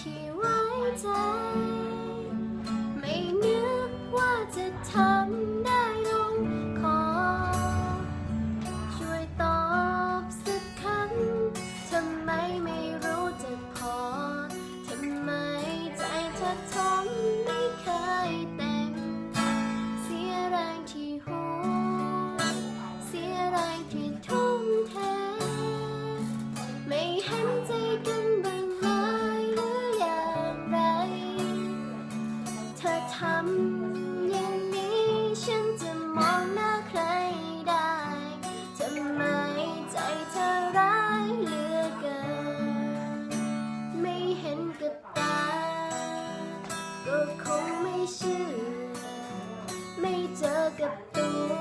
ที่ไว้ใจ ไม่นึกว่าจะทำได้ลงคอ ช่วยตอบสักคำทำไมไม่รู้จะพอ ทำไมใจเธอทนไม่เคยแต่ำอย่างนี้ฉันจะมองหน้าใครได้ทำไมใจเธอร้ายเหลือเกิน ไม่เห็นกับตา ก็คงไม่เชื่อ ไม่เจอกับตัว